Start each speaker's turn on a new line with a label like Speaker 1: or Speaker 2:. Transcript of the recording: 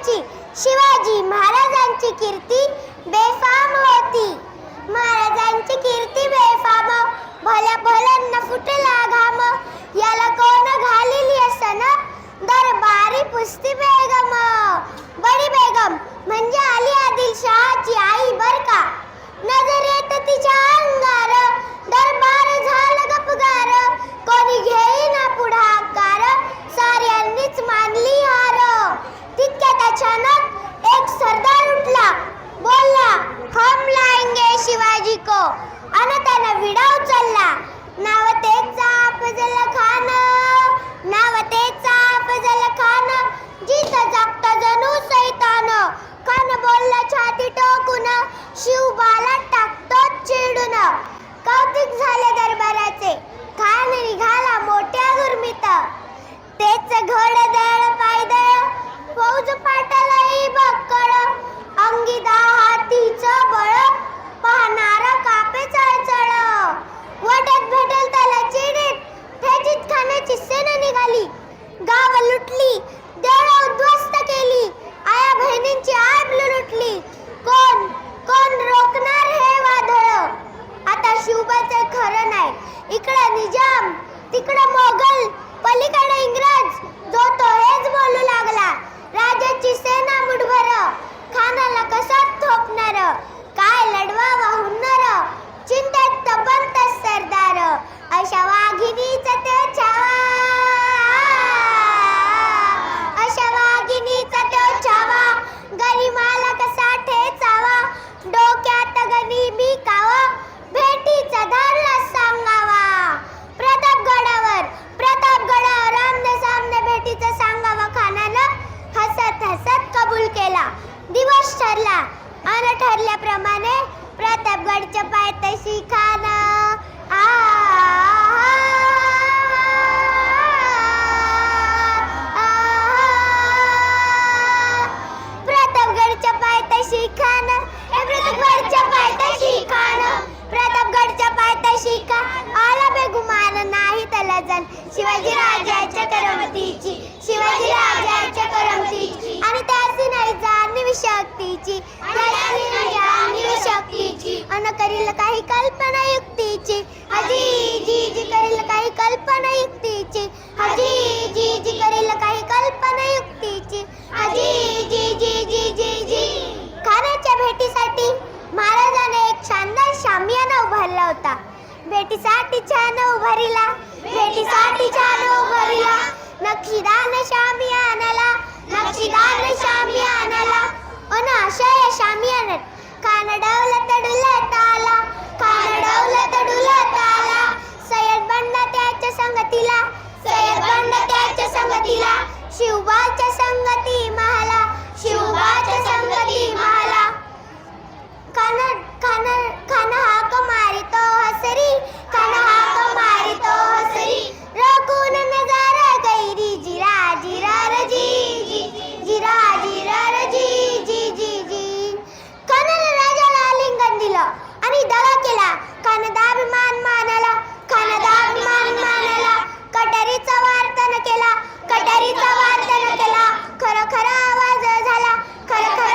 Speaker 1: महाराजांची शिवाजी महाराजांची कीर्ती बेफाम होती. महाराजांची कीर्ती बेफाम भल्या भल्यांना फुटला घाम. याला कोण घालिली असन दरबारी पुस्ती बेगम. बडी बेगम म्हणजे आली आदिलशहाची आई बर का? नजर येत तिच्या अंगार दरबार शिवाजी को अन त्यानं विडा उचलला. नाव तेचा अफजल खान नाव तेचा अफजल खान जित जगत जणू सैतान. खान बोलला छाती टोकून. शिव बाला टाकतो चिडून. कौतुक झाले दरबाराचे. खान निघाला मोठ्या गुरमीत. तेच घोड दळ पायदळ खरं नाही. इकडे निजाम तिकडे मोगल पलीकडे इंग्रज जो तो हेच बोलू लागला. राजाची सेना मुठभर खानाला कसा थोपणार? काय लढवा वाहुणार चिंतेत तबंत सरदार. अशा वाघिणीच अन ठरल्याप्रमाणे प्रतापगडच्या पायथ्याशी खान प्रतापगडच्या पायथ्याशी खान हे प्रतापगडच्या पायथ्याशी खान प्रतापगडच्या पायथ्याशी खान आला बेगुमान नाही त्याला जण शिवाजी राजाच्या करमतीची शिवाजी राजाच्या करमतीची आणि त्याची नाही जाणीव शक्तीची नाही जाणीव शक्तीची अन करील काही कल्पना युक्तीची हजी जी जी करील काही कल्पना युक्तीची हजी जी जी करील काही कल्पना युक्तीची हजी जी जी जी जी जी खानाच्या भेटीसाठी महाराजाने एक शानदार शामियाना उभारला होता. भेटीसाठी छान उभारीला. भेटीसाठी छान उभारीला. नक्षीदान शामियानाला संगतीला शिवबाच्या संगती महाल गटारीचा वार त्यानं केला. खरं खरं आवाज झाला. खरं खरं